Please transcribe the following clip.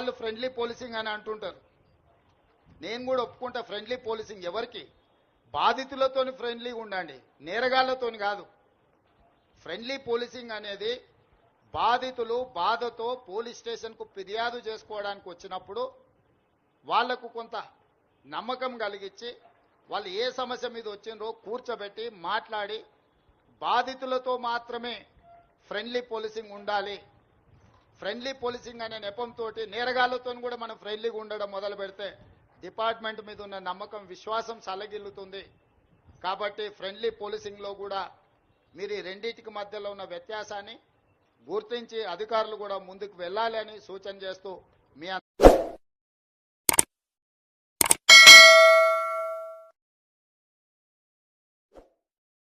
వాళ్ళు friendly policing అని అంటుంటారు. నేను కూడా ఒప్పుకుంటా ఫ్రెండ్లీ పోలీసింగ్ ఎవరికి? బాధితులతోని ఫ్రెండ్లీగా ఉండండి. నేరగాళ్ళతో కాదు. ఫ్రెండ్లీ పోలీసింగ్ అనేది బాధితులు బాధతో పోలీస్ స్టేషన్కు ఫిర్యాదు చేసుకోవడానికి వచ్చినప్పుడు వాళ్ళకు కొంత నమ్మకం కలిగించి వాళ్ళు ఏ సమస్య మీద వచ్చిండ్రో కూర్చోబెట్టి మాట్లాడి బాధితులతో మాత్రమే ఫ్రెండ్లీ పోలీసింగ్ ఉండాలి. ఫ్రెండ్లీ పోలీసింగ్ అనే నెపంతో నేరగాళ్ళతో కూడా మనం ఫ్రెండ్లీగా ఉండడం మొదలు పెడితే డిపార్ట్మెంట్ మీద ఉన్న నమ్మకం విశ్వాసం సలగిల్లుతుంది కాబట్టి ఫ్రెండ్లీ పోలీసింగ్లో కూడా మీరు ఈ రెండింటికి మధ్యలో ఉన్న వ్యత్యాసాన్ని గుర్తించి అధికారులు కూడా ముందుకు వెళ్ళాలి అని సూచన చేస్తూ మీ